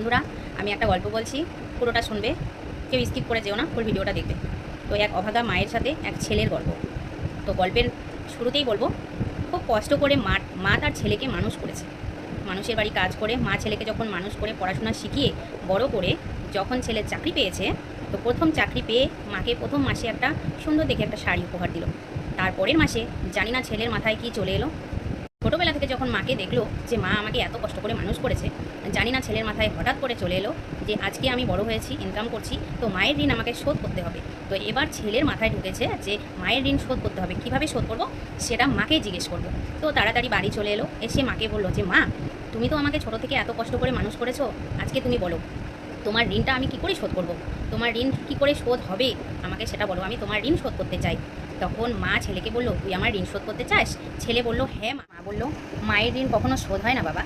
বন্ধুরা, আমি একটা গল্প বলছি, পুরোটা শুনবে। কেউ স্কিপ করে যেও না ফুল ভিডিওটা দেখবে। তো এক অভাগা মায়ের সাথে এক ছেলের গল্প। তো গল্পের শুরুতেই বলব, খুব কষ্ট করে মা মা তার ছেলেকে মানুষ করেছে। মানুষের বাড়ি কাজ করে, মা ছেলেকে যখন মানুষ করে, পড়াশোনা শিখিয়ে বড় করে যখন ছেলে চাকরি পেয়েছে, তো প্রথম চাকরি পেয়ে মাকে প্রথম মাসে একটা সুন্দর দেখে একটা শাড়ি উপহার দিল। তারপরের মাসে জানি না ছেলের মাথায় কি চলে এলো। ছোটোবেলা থেকে যখন মাকে দেখল যে মা আমাকে এত কষ্ট করে মানুষ করেছে, জানি না ছেলের মাথায় হঠাৎ করে চলে এলো যে আজকে আমি বড় হয়েছি ইনকাম করছি, তো মায়ের ঋণ আমাকে শোধ করতে হবে। তো এবার ছেলের মাথায় ঢুকেছে যে মায়ের ঋণ শোধ করতে হবে। কীভাবে শোধ করব? সেটা মাকে জিজ্ঞেস করব তো তাড়াতাড়ি বাড়ি চলে এলো। এসে মাকে বলল যে, মা, তুমি তো আমাকে ছোটো থেকে এত কষ্ট করে মানুষ করেছ, আজকে তুমি বলো। তোমার ঋণটা আমি কি করে শোধ করব? তোমার ঋণ কি করে শোধ হবে? আমাকে সেটা বলো, আমি তোমার ঋণ শোধ করতে চাই। তখন মা ছেলেকে বলল, তুই আমার ঋণ শোধ করতে চাস? ছেলে বলল হ্যাঁ মা। বলল, মায়ের ঋণ কখনো শোধ হয় না বাবা।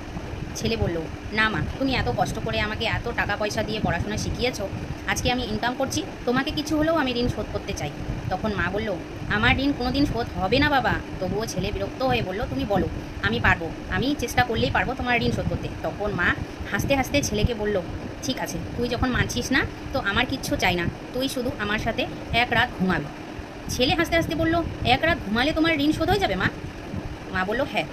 ছেলে বলল, না মা, তুমি এত কষ্ট করে আমাকে এত টাকা পয়সা দিয়ে পড়াশোনা শিখিয়েছো, আজকে আমি ইনকাম করছি, তোমাকে কিছু হলেও আমি ঋণ শোধ করতে চাই। তখন মা বলল, আমার ঋণ কোনো দিন শোধ হবে না বাবা। তবুও ছেলে বিরক্ত হয়ে বলল, তুমি বলো, আমি পারব, আমি চেষ্টা করলেই পারব তোমার ঋণ শোধ করতে। তখন মা হাসতে হাসতে ছেলেকে বলল ঠিক আছে, তুই যখন মানছিস না, তো আমার কিচ্ছু চাই না। তুই শুধু আমার সাথে এক রাত ঘুমাবি। ছেলে হাসতে হাসতে বলল, এক রাত ঘুমালে তোমার ঋণ শোধ হয়ে যাবে, মা? মা বলল হ্যাঁ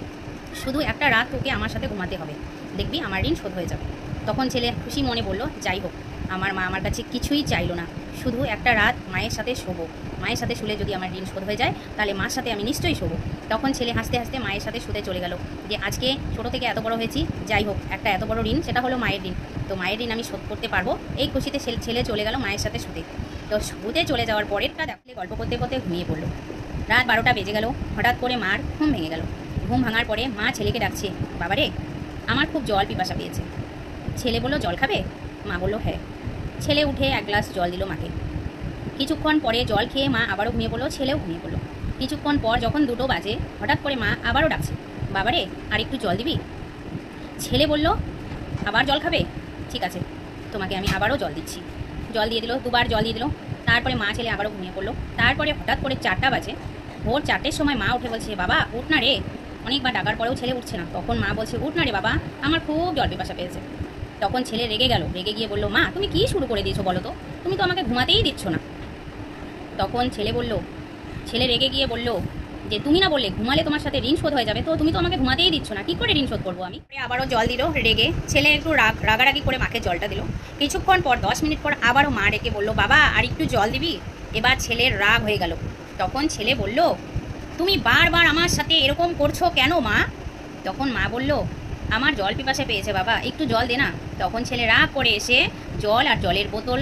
শুধু একটা রাত তোকে আমার সাথে ঘুমাতে হবে। দেখবি আমার ঋণ শোধ হয়ে যাবে। তখন ছেলে খুশি মনে বলল, যাই হোক, আমার মা আমার কাছে কিছুই চাইলো না। শুধু একটা রাত মায়ের সাথে শোবো। মায়ের সাথে শুলে যদি আমার ঋণ শোধ হয়ে যায়, তাহলে মার সাথে আমি নিশ্চয়ই শোবো। তখন ছেলে হাসতে হাসতে মায়ের সাথে শুতে চলে গেল। যে আজকে ছোটো থেকে এত বড় হয়েছি, যাই হোক, একটা এত বড় ঋণ, সেটা হলো মায়ের ঋণ। তো মায়ের ঋণ আমি শোধ করতে পারব। এই খুশিতে ছেলে চলে গেল মায়ের সাথে শুতে। তো শুতে চলে যাওয়ার পরেরটা দেখলে গল্প করতে করতে ঘুমিয়ে পড়ল। রাত বারোটা বেজে গেল। হঠাৎ করে মার ঘুম ভেঙে গেল। ঘুম ভাঙার পরে মা ছেলেকে ডাকছে, বাবারে, আমার খুব জল পিপাসা পেয়েছে। ছেলে বলল, জল খাবে? মা বলল হ্যাঁ। ছেলে উঠে এক গ্লাস জল দিল মাকে। কিছুক্ষণ পরে জল খেয়ে মা আবারও ঘুমিয়ে পড়ল, ছেলেও ঘুমিয়ে পড়ল। কিছুক্ষণ পর যখন দুটো বাজে, হঠাৎ করে মা আবারও ডাকছে, বাবারে, আর একটু জল দিবি? ছেলে বলল, আবার জল খাবে? ঠিক আছে, তোমাকে আমি আবারও জল দিচ্ছি। জল দিয়ে দিল, দুবার জল দিয়ে দিল। তারপরে মা ছেলে আবারও ঘুমিয়ে পড়ল। তারপরে হঠাৎ করে চারটা বাজে। ভোর চারটের সময় মা উঠে বলছে, বাবা, উঠ না রে। অনেকবার ডাকার পরেও ছেলে উঠছে না। তখন মা বলছে, উঠ না রে বাবা, আমার খুব জল পিপাসা পেয়েছে। তখন ছেলে রেগে গেল। রেগে গিয়ে বলল, মা, তুমি কি শুরু করে দিয়েছ বলো তো? তুমি তো আমাকে ঘুমাতেই দিচ্ছ না। তখন ছেলে বলল, ছেলে রেগে গিয়ে বলল, যে তুমি না বললে ঘুমালে তোমার সাথে ঋণ শোধ হয়ে যাবে, তো তুমি তো আমাকে ঘুমাতেই দিচ্ছ না। কি করে ঋণ শোধ করব আমি? আবারও জল দিল রেগে। ছেলে একটু রাগ, রাগারাগি করে মাকে জলটা দিল। কিছুক্ষণ পর দশ মিনিট পর আবারও মা রেগে বলল, বাবা, আর একটু জল দিবি? এবার ছেলের রাগ হয়ে গেল। তখন ছেলে বলল, তুমি বারবার আমার সাথে এরকম করছ কেন মা? তখন মা বলল আমার জল পিপাসে পেয়েছে বাবা, একটু জল দে না। তখন ছেলে রাগ করে এসে জল আর জলের বোতল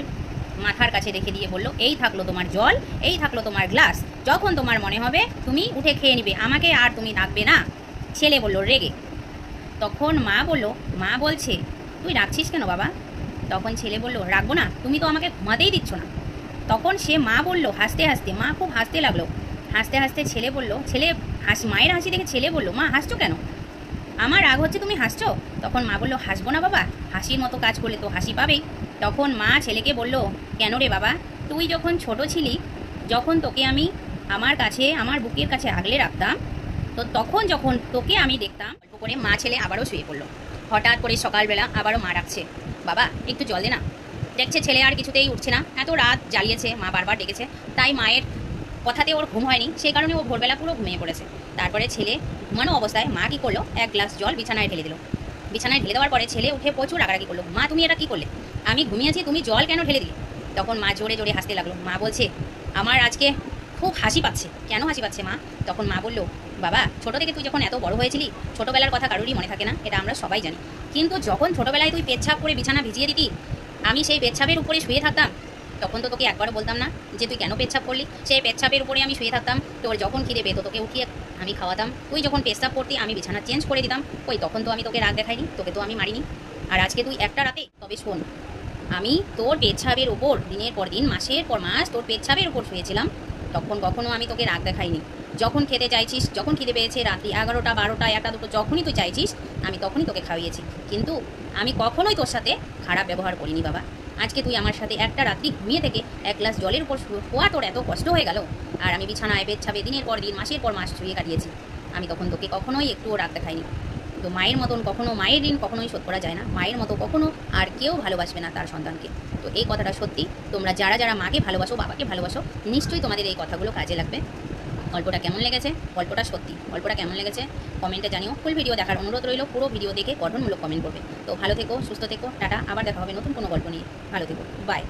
মাথার কাছে রেখে দিয়ে বলল, এই থাকল তোমার জল, এই থাকল তোমার গ্লাস। যখন তোমার মনে হবে, তুমি উঠে খেয়ে নিবে। আমাকে আর তুমি ডাকবে না। ছেলে বলল, রেগে। তখন মা বলল, মা বলছে, তুই রাখছিস কেন বাবা? তখন ছেলে বলল, রাখব না, তুমি তো আমাকে ঘুমাতেই দিচ্ছ না। তখন সে মা বলল, হাসতে হাসতে। মা খুব হাসতে লাগল। হাসতে হাসতে ছেলে বলল, ছেলে হাস, মায়ের হাসি দেখে ছেলে বলল, মা, হাসছো কেন? আমার রাগ হচ্ছে তুমি হাসছো? তখন মা বলল, হাসবো না বাবা, হাসির মতো কাজ করলে তো হাসি পাবেই। তখন মা ছেলেকে বলল, কেন রে বাবা, তুই যখন ছোট ছিলি, যখন তোকে আমি আমার কাছে, আমার বুকের কাছে আগলে রাখতাম, তো তখন যখন তোকে আমি দেখতাম, অল্প করে মা ছেলে আবারও শুয়ে পড়ল। হঠাৎ করে সকালবেলা আবারও মা ডাকছে, বাবা, একটু জল দে না। দেখছে ছেলে আর কিছুতেই উঠছে না। এত রাত জ্বালিয়েছে, মা বারবার ডেকেছে। তাই মায়ের কথাতে ওর ঘুম হয়নি, সেই কারণে ও ভোরবেলা পুরো ঘুমিয়ে পড়েছে। তারপরে ছেলে ঘুমানো অবস্থায় মা কি করল? এক গ্লাস জল বিছানায় ঢেলে দিল। বিছানায় ঢেলে দেওয়ার পরে ছেলে উঠে প্রচুর রাগারাগি করল, মা, তুমি এটা কী করলে? আমি ঘুমিয়েছি, তুমি জল কেন ঢেলে দিলে? তখন মা জোরে জোরে হাসতে লাগল। মা বলছে, আমার আজকে খুব হাসি পাচ্ছে। কেন হাসি পাচ্ছে মা? তখন মা বলল, বাবা, ছোট থেকে তুই যখন এত বড় হয়েছিলি, ছোটবেলার কথা কারোরই মনে থাকে না, এটা আমরা সবাই জানি। কিন্তু যখন ছোটবেলায় তুই পেচ্ছাপ করে বিছানা ভিজিয়ে দিতি, আমি সেই পেচ্ছাপের উপরে শুয়ে থাকতাম তখন তো তোকে একবারও বলতাম না যে তুই কেন পেচ্ছাপ করলি? সেই পেচ্ছাপের উপরে আমি শুয়ে থাকতাম। তোর যখন খিদে পেতো, তোকে উঠিয়ে আমি খাওয়াতাম। তুই যখন পেচ্ছাপ করতি, আমি বিছানা চেঞ্জ করে দিতাম। ওই তখন তো আমি তোকে রাগ দেখাইনি, তোকে তো আমি মারিনি। আর আজকে তুই একটা রাতে, তবে শোন, আমি তোর পেচ্ছাপের ওপর দিনের পর দিন, মাসের পর মাস তোর পেচ্ছাপের ওপর শুয়েছিলাম। তখন কখনো আমি তোকে রাগ দেখাইনি। যখন খেতে চাইছিস, যখন খিদে পেয়েছে, রাত্রি এগারোটা বারোটা একটা দুটো, যখনই তুই চাইছিস, আমি তখনই তোকে খাওয়িয়েছি কিন্তু আমি কখনোই তোর সাথে খারাপ ব্যবহার করিনি, বাবা। আজকে তুই আমার সাথে একটা রাত্রি ঘুমিয়ে থেকে এক গ্লাস জলের উপর শোয়া তোর এত কষ্ট হয়ে গেল। আর আমি বিছানায় পেচ্ছাপে দিনের পর দিন, মাসের পর মাস শুয়ে কাটিয়েছি। আমি তখন তোকে কখনোই একটুও রাগ দেখাইনি। তো মায়ের মতন কখনো মায়ের ঋণ কখনোই শোধ করা যায় না। মায়ের মতো কখনো আর কেউ ভালোবাসবে না তার সন্তানকে। তো এই কথাটা সত্যি। তোমরা যারা যারা মাকে ভালোবাসো, বাবাকে ভালোবাসো, নিশ্চয়ই তোমাদের এই কথাগুলো কাজে লাগবে। গল্পটা কেমন লেগেছে? গল্পটা সত্যি। গল্পটা কেমন লেগেছে? কমেন্টে জানিও। ফুল ভিডিও দেখার অনুরোধ রইল। পুরো ভিডিও দেখে গঠনমূলক কমেন্ট করবে। তো ভালো থেকো, সুস্থ থেকো, টাটা। আবার দেখা হবে নতুন কোনো গল্প নিয়ে। ভালো থেকো। বাই